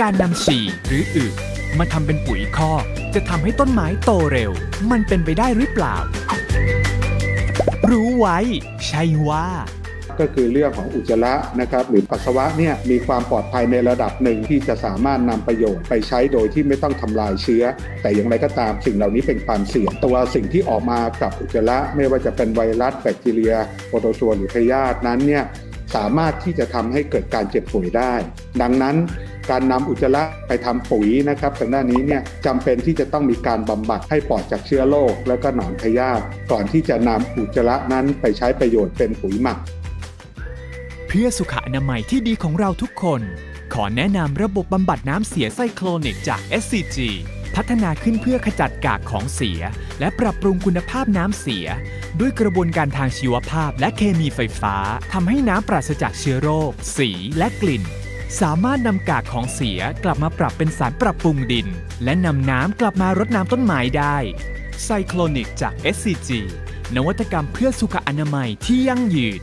การนำฉี่หรืออึมาทำเป็นปุ๋ยคอกจะทำให้ต้นไม้โตเร็ว มันเป็นไปได้หรือเปล่า รู้ไว้ ใช่ว่าก็คือเรื่องของอุจจาระนะครับหรือปัสสาวะเนี่ยมีความปลอดภัยในระดับหนึ่งที่จะสามารถนำประโยชน์ไปใช้โดยที่ไม่ต้องทำลายเชื้อ แต่อย่างไรก็ตามสิ่งเหล่านี้เป็นความเสี่ยง ตัวสิ่งที่ออกมากับอุจจาระไม่ว่าจะเป็นไวรัสแบคทีเรียโปรโตซัวหรือพยาธินั้นเนี่ยสามารถที่จะทำให้เกิดการเจ็บป่วยได้ ดังนั้น การนำอุจจาระไปทำปุ๋ยนะครับทางด้านนี้เนี่ยจำเป็นที่จะต้องมีการบำบัดให้ปลอดจากเชื้อโรคและก็หนอนพยาธิก่อนที่จะนำอุจจาระนั้นไปใช้ประโยชน์เป็นปุ๋ยหมัก เพื่อสุขอนามัยที่ดีของเราทุกคน ขอแนะนำระบบบำบัดน้ำเสียไซโคลนิกจาก SCG พัฒนาขึ้นเพื่อขจัดกากของเสีย และปรับปรุงคุณภาพน้ำเสีย ด้วยกระบวนการทางชีวภาพและเคมีไฟฟ้าทำให้น้ำปราศจากเชื้อโรค สีและกลิ่น สามารถนำกากของเสียกลับมาปรับเป็นสารปรับปรุงดิน และนำน้ำกลับมารดน้ำต้นไม้ได้ไซโคลนิกจาก SCG นวัตกรรมเพื่อสุขอนามัยที่ยั่งยืน